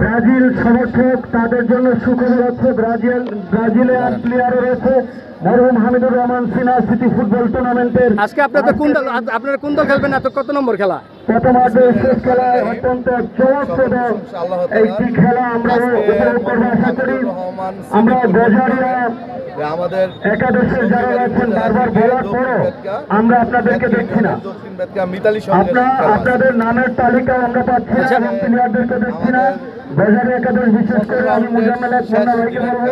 Brazil সমর্থক তাদের জন্য সুখবর হচ্ছে ব্রাজিল ব্রাজিলের প্লেয়ারও রয়েছে। মরহুম হামিদুর রহমান সিনা সিটি ফুটবল টুর্নামেন্টের আজকে আপনাদের কোন দল আপনারা কোন দল খেলবেন এত কত নম্বর খেলা? প্রথমার্ধের শেষ খেলায় অত্যন্ত চমকপ্রদ একটি খেলা আমরা উপভোগ করব আশা করি আমরা গজারিয়া আমাদের একাদশের যারা আছেন বারবার বলার পরও আমরা আপনাদেরকে দেখছি না। দক্ষিণ বেদকা মিতালি সঙ্গে আপনার আপনাদের নামের তালিকা আমরা পাচ্ছি না এবং প্লেয়ারদেরকে দেখছি না। বাজারে একাদশ বিশেষ করে আমি মুজাম্মেল হক ভাইকে বলব।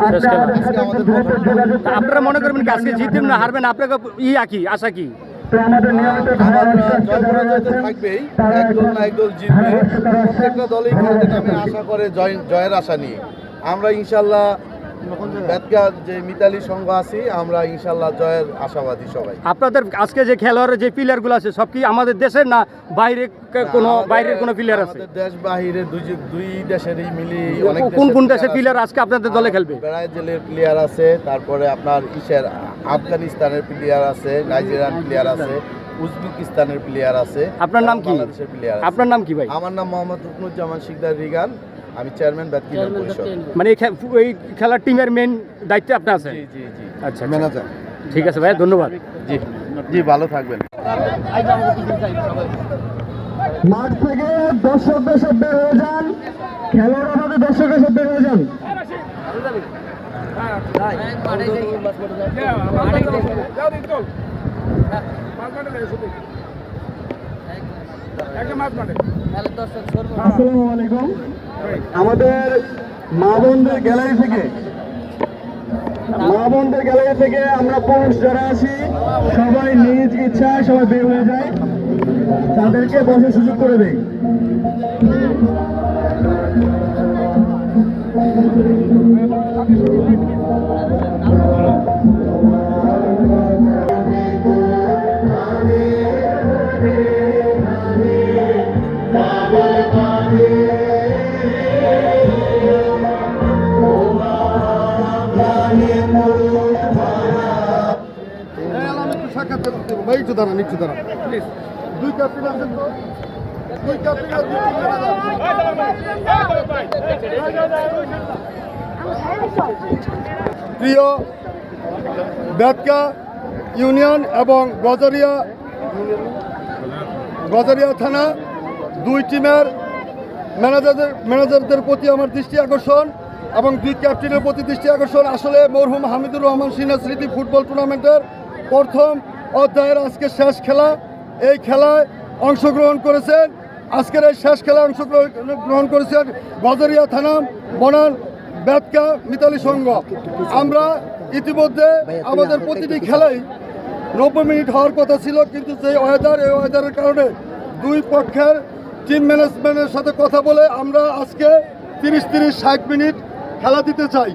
আপনি আমাদের সাথে একটু দ্রুত যোগাযোগ তা আপনারা মনে করবেন আজকে জিতবেন না হারবেন? আপনাকে ই আকি আশা কি থাকবেই। একদল না একদল জিতবে। প্রত্যেকটা দলই খেলতে নামে আশা করে জয় জয়ের আশা নিয়ে আমরা ইনশাল্লাহ যে মিতালি সংঘ আছি আমরা ইনশাল্লাহ জয়ের আশাবাদী সবাই। আপনাদের আজকে যে খেলোয়াড়ের যে প্লেয়ারগুলো আছে সব কি আমাদের দেশের না বাইরে কোনো বাইরের কোনো প্লেয়ার আছে? দেশ বাহিরে দুই দুই দেশেরই মিলি কোন কোন দেশের প্লেয়ার আজকে আপনাদের দলে খেলবে। ব্রাজিলের প্লেয়ার আছে তারপরে আপনার ইসের আফগানিস্তানের প্লেয়ার আছে নাইজেরিয়ান প্লেয়ার আছে উজবেকিস্তানের প্লেয়ার আছে আপনার নাম কি? প্লেয়ার আপনার নাম কি ভাই? আমার নাম মোহাম্মদ রুকনুজ্জামান শিকদার রিগান। আমি চেয়ারম্যান ব্যাটকিনার পরিষদ? মানে এই খেলার টিমের মেন দায়িত্বে আপনি আছেন? জি জি জি। আচ্ছা ম্যানেজার ঠিক আছে ভাই ধন্যবাদ। জি জি ভালো থাকবেন। মাঠ থেকে দর্শকদের সব বের হয়ে যান। খেলার অভাবে দর্শকের সব বের হয়ে যান। আসসালামু আলাইকুম। আমাদের মা বোনদের গ্যালারি থেকে মা বোনদের গ্যালারি থেকে আমরা পুরুষ যারা আছি সবাই নিজ ইচ্ছায় সবাই বের হয়ে যায়। তাদেরকে বসে সুযোগ করে দেয় প্রিয় বেদকা ইউনিয়ন এবং গজারিয়া গজারিয়া থানা দুই টিমের ম্যানেজারদের ম্যানেজারদের প্রতি আমার দৃষ্টি আকর্ষণ এবং দুই ক্যাপ্টেনের প্রতি দৃষ্টি আকর্ষণ। আসলে মরহুম হামিদুর রহমান সিনহা স্মৃতি ফুটবল টুর্নামেন্টের প্রথম অধ্যায়ের আজকে শেষ খেলা। এই খেলায় অংশগ্রহণ করেছেন, আজকের এই শেষ খেলায় অংশগ্রহণ গ্রহণ করেছেন গজারিয়া থানা, বনান বেদকা মিতালি সংঘ। আমরা ইতিমধ্যে আমাদের প্রতিটি খেলাই নব্বই মিনিট হওয়ার কথা ছিল, কিন্তু যে ওয়েদার এই ওয়েদারের কারণে দুই পক্ষের টিম ম্যানেজমেন্টের সাথে কথা বলে আমরা আজকে তিরিশ তিরিশ ষাট মিনিট খেলা দিতে চাই।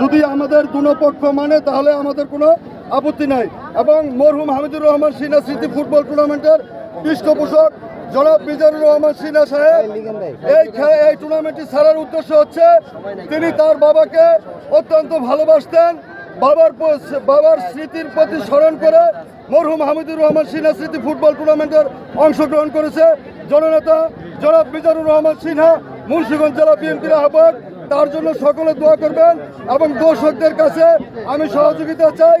যদি আমাদের দুনো পক্ষ মানে তাহলে আমাদের কোনো আপত্তি নাই। এবং মরহুম হামিদুর রহমান সিনহা স্মৃতি ফুটবল টুর্নামেন্টের পৃষ্ঠপোষক জনাব মিজানুর রহমান সিনহা সাহেব, এই এই টুর্নামেন্টটি ছাড়ার উদ্দেশ্য হচ্ছে তিনি তার বাবাকে অত্যন্ত ভালোবাসতেন, বাবার বাবার স্মৃতির প্রতি স্মরণ করে মরহুম হামিদুর রহমান সিনহা স্মৃতি ফুটবল টুর্নামেন্টের অংশগ্রহণ করেছে। জননেতা জনাব মিজানুর রহমান সিনহা মুন্সিগঞ্জ জেলা বিএনপির আহ্বায়ক, তার জন্য সকলে দোয়া করবেন এবং দর্শকদের কাছে আমি সহযোগিতা চাই।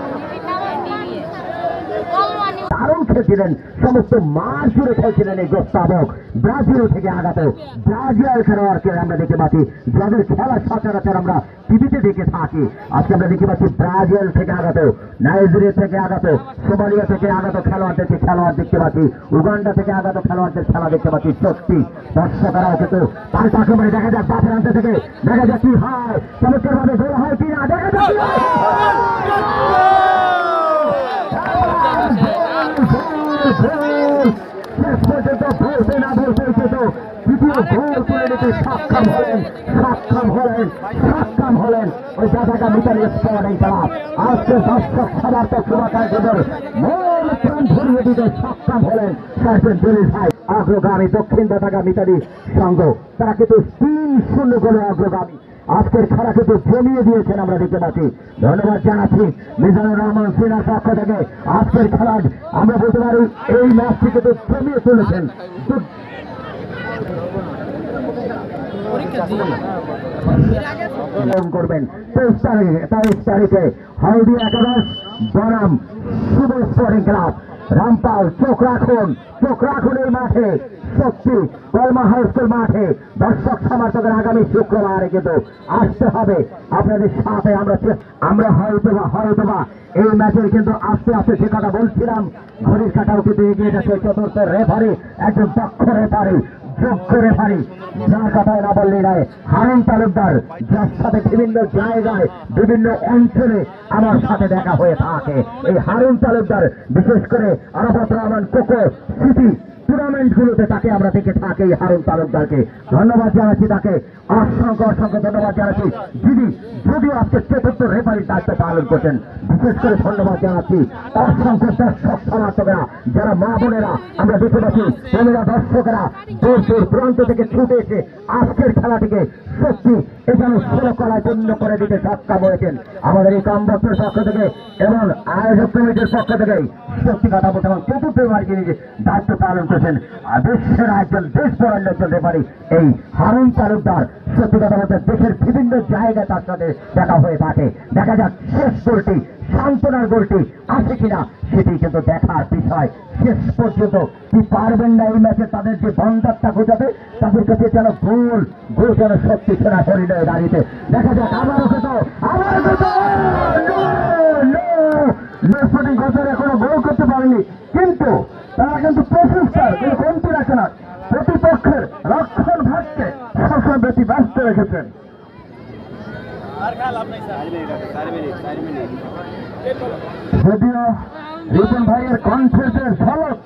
দারুণ খেলছিলেন সমস্ত মাঠ জুড়ে খেলছিলেন এই গোস্তাবক। ব্রাজিল থেকে আগত ব্রাজিল খেলোয়াড়কে আমরা দেখতে পাচ্ছি। যাদের খেলা সচরাচর আমরা টিভিতে দেখে থাকি। আজকে আমরা দেখতে পাচ্ছি ব্রাজিল থেকে আগত, নাইজেরিয়া থেকে আগত, সোমালিয়া থেকে আগত খেলোয়াড়দেরকে খেলোয়াড় দেখতে পাচ্ছি, উগান্ডা থেকে আগত খেলোয়াড়দের খেলা দেখতে পাচ্ছি। সত্যি, দর্শকরাও কিন্তু পাল্টা আক্রমণে দেখা যাক বাপের থেকে, দেখা যাক কি হয়। চমৎকার ভাবে গোল হয় কিনা, দেখা যাক কি হয়। শেষ পর্যন্ত বলতে না বলতে তো দ্বিতীয় গোল করে নিতে সক্ষম হলেন সক্ষম হলেন হলেন। ওই দাদাটা মিটারের স্পোর্টিং ক্লাব আজকে দর্শক সমর্থক শুভাকাঙ্ক্ষীদের মূল প্রাণ ধরিয়ে দিতে হলেন সার্জেন্ট জলিল ভাই। অগ্রগামী দক্ষিণ দাদাগা মিতালি সংঘ। তারা কিন্তু তিন শূন্য গোলে অগ্রগামী আজকের খেলা কিন্তু জমিয়ে দিয়েছেন আমরা দেখতে পাচ্ছি। ধন্যবাদ জানাচ্ছি মিজানুর রহমান সিনার পক্ষ থেকে। আজকের খেলা আমরা বলতে পারি, এই ম্যাচটি কিন্তু জমিয়ে তুলেছেন। করবেন। তেইশ তারিখে তেইশ তারিখে হাউদি একাদশ বনাম শুভ স্পোর্টিং ক্লাব রামপাল চোখ রাখুন চোখ রাখুন এই মাঠে। শক্তি কলমা হাই স্কুল মাঠে দর্শক সমর্থকের আগামী শুক্রবারে কিন্তু আসতে হবে। আপনাদের সাথে আমরা আমরা হয়তো বা হয়তো বা এই ম্যাচের কিন্তু আস্তে আস্তে সে কথা বলছিলাম। ঘড়ির কাটাও কিন্তু এগিয়ে যাচ্ছে চতুর্থ রেফারি একজন দক্ষ রেফারি যোগ্য রেফারি যার কথায় না বললেই নয় হারুন তালুকদার, যার সাথে বিভিন্ন জায়গায়, বিভিন্ন অঞ্চলে আমার সাথে দেখা হয়ে থাকে। এই হারুন তালুকদার, বিশেষ করে আরাফাত রহমান কোকো সিটি টুর্নামেন্ট গুলোতে তাকে আমরা দেখে থাকি, হারুন তালুকদারকে। ধন্যবাদ জানাচ্ছি তাকে। অসংখ্য অসংখ্য ধন্যবাদ জানাচ্ছি। দিদি যদিও আজকে চতুর্থ রেফারির দায়িত্ব পালন করছেন, বিশেষ করে ধন্যবাদ জানাচ্ছি অসংখ্য দর্শক সমর্থকেরা যারা মা বোনেরা, আমরা দেখতে পাচ্ছি, বোনেরা, দর্শকেরা দূর দূর প্রান্ত থেকে ছুটে এসে আজকের খেলাটিকে সত্যি এখানে ষোলো কলায় পূর্ণ করে দিতে সক্ষম হয়েছেন। আমাদের এই কমবক্সের পক্ষ থেকে এবং আয়োজক কমিটির পক্ষ থেকে সত্যি কথা বলতে এবং চতুর্থ যে দায়িত্ব পালন করছেন দেশের একজন দেশ বরণ্য একজন রেফারি এই হারুন তালুকদার সত্যি কথা বলতে দেশের বিভিন্ন জায়গায় তার সাথে দেখা হয়ে থাকে দেখা যাক শেষ গোলটি সান্ত্বনার গোলটি আছে কিনা সেটি কিন্তু দেখার বিষয় শেষ পর্যন্ত কি পারবেন না এই ম্যাচে তাদের যে বন্ধাত্মা গোজাতে তাদের কাছে যেন গোল গোল যেন সত্যি সেরা হরিণে দাঁড়িয়ে দেখা যাক আবারও কিন্তু আবারও লেফটিং এখনও গোল করতে পারেনি কিন্তু তারা কিন্তু প্রশংসার যদিও রিপন ভাইয়ের কনফিডেন্সের ঝলক,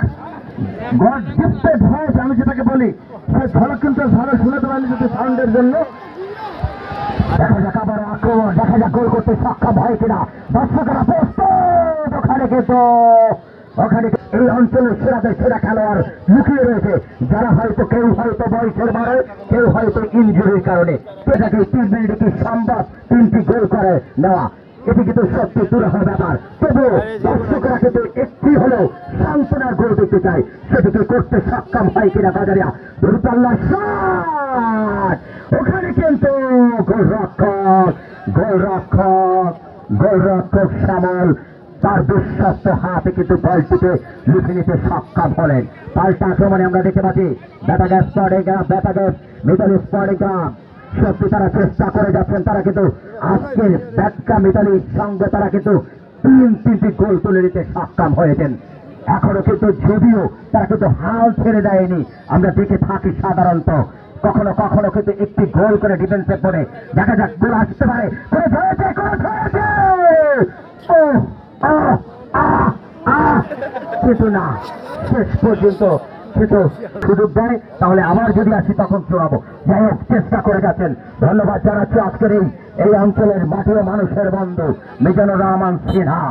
গড গিফটেড ভয়েস আমি যেটাকে বলি, সেই ঝলক কিন্তু ভালো শুনতে পারিনি যদি সাউন্ডের জন্য। দেখা যাক আবার আক্রমণ, দেখা যাক গোল করতে সক্ষম হয় কিনা। দর্শকেরা প্রস্তুত ওখানে কিন্তু। ওখানে এই অঞ্চলের সেরাদের সেরা খেলোয়াড় লুকিয়ে রয়েছে। যারা হয়তো কেউ হয়তো বয়সের মারে, কেউ হয়তো ইনজুরির কারণে। এটাকে তিন মিনিটে সম্ভব? তিনটি গোল করে নেওয়া। এটি কিন্তু সত্যি দুরহ ব্যাপার। তবু দর্শকরা কিন্তু একটি হলেও সান্ত্বনার গোল দেখতে চাই সেটিকে করতে সক্ষম হয় কিনা বাজারিয়া? দূরপাল্লা শট ওখানে কিন্তু গোলরক্ষক গোলরক্ষক গোলরক্ষক শ্যামল তার দুঃস্বস্ত হাতে কিন্তু বলটিকে লিখে নিতে সক্ষম হলেন। পাল্টা আক্রমণে আমরা দেখতে পাচ্ছি বেতাগ্যাস স্পটে গ্রাম বেতাগ্যাস মিতালি স্পটে গ্রাম। সত্যি তারা চেষ্টা করে যাচ্ছেন, তারা কিন্তু আজকের ব্যাটকা মিতালির সঙ্গে তারা কিন্তু তিন তিনটি গোল তুলে নিতে সক্ষম হয়েছেন। এখনও কিন্তু যদিও তারা কিন্তু হাল ছেড়ে দেয়নি, আমরা দেখে থাকি সাধারণত। কখনো কখনো কিন্তু একটি গোল করে ডিফেন্সে পড়ে দেখা যাক, গোল আসতে পারে, করে কিন্তু না শেষ পর্যন্ত কিন্তু সুযোগ দেয়, তাহলে আবার যদি আসি তখন চড়াবো যাই হোক, চেষ্টা করে গেছেন। ধন্যবাদ জানাচ্ছি আজকের এই এই অঞ্চলের মাটির মানুষের বন্ধু, মিজানুর রহমান সিনহা।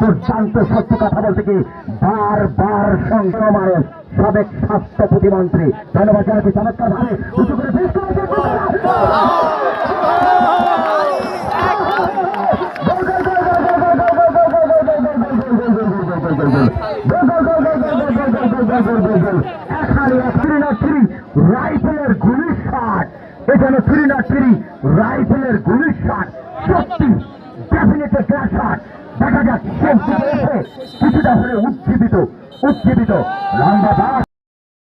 দুর্দান্ত সত্যি কথা বলতে কি বার বার মানুষ সাবেক স্বাস্থ্য প্রতিমন্ত্রী। ধন্যবাদ জানাচ্ছি চমৎকার ভাবে উঁচু করে রাইফেলের গুলির শট এখানে থ্রি না থ্রি রাইফেলের গুলির শট সত্যি ডেফিনেট ক্লাস দেখা যাক কিছুটা হলে উজ্জীবিত উজ্জীবিত লম্বা